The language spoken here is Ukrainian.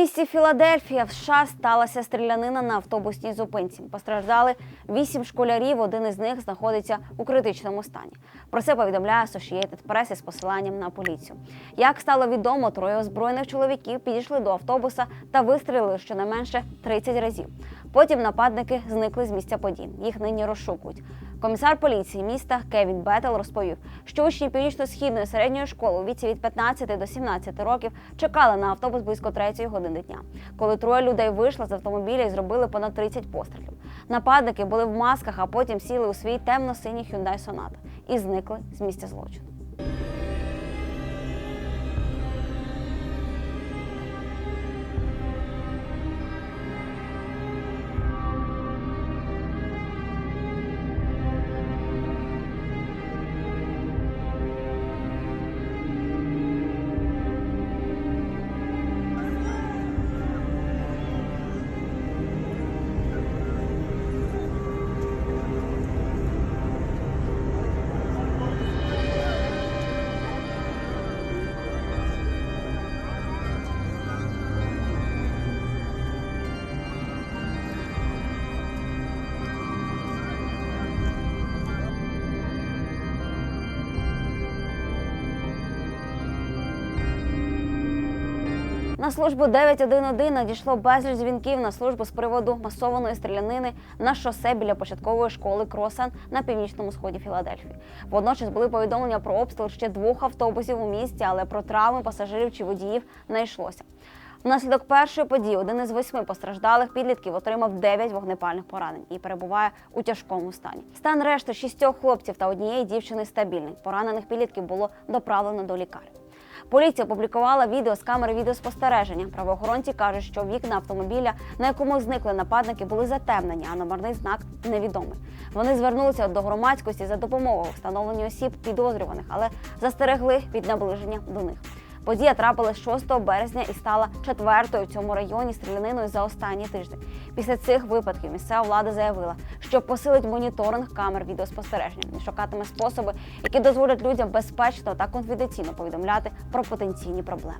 місті Філадельфія в США сталася стрілянина на автобусній зупинці. Постраждали вісім школярів. Один із них знаходиться у критичному стані. Про це повідомляє Associated Press із посиланням на поліцію. Як стало відомо, троє озброєних чоловіків підійшли до автобуса та вистрілили щонайменше 30 разів. Потім нападники зникли з місця подій. Їх нині розшукують. Комісар поліції міста Кевін Бетел розповів, що учні північно-східної середньої школи у віці від 15 до 17 років чекали на автобус близько 3 години дня, коли троє людей вийшли з автомобіля і зробили понад 30 пострілів. Нападники були в масках, а потім сіли у свій темно-синій Hyundai Sonata і зникли з місця злочину. На службу 911 надійшло безліч дзвінків на службу з приводу масованої стрілянини на шосе біля початкової школи Кросан на північному сході Філадельфії. Водночас були повідомлення про обстріл ще двох автобусів у місті, але про травми пасажирів чи водіїв не йшлося. Внаслідок першої події один із восьми постраждалих підлітків отримав 9 вогнепальних поранень і перебуває у тяжкому стані. Стан решти шістьох хлопців та однієї дівчини стабільний. Поранених підлітків було доправлено до лікарні. Поліція опублікувала відео з камери відеоспостереження. Правоохоронці кажуть, що вікна автомобіля, на якому зникли нападники, були затемнені, а номерний знак невідомий. Вони звернулися до громадськості за допомогою у встановленні осіб підозрюваних, але застерегли від наближення до них. Подія трапилась 6 березня і стала четвертою в цьому районі стріляниною за останній тиждень. Після цих випадків місцева влада заявила, що посилить моніторинг камер відеоспостереження шукатиме способи, які дозволять людям безпечно та конфіденційно повідомляти про потенційні проблеми.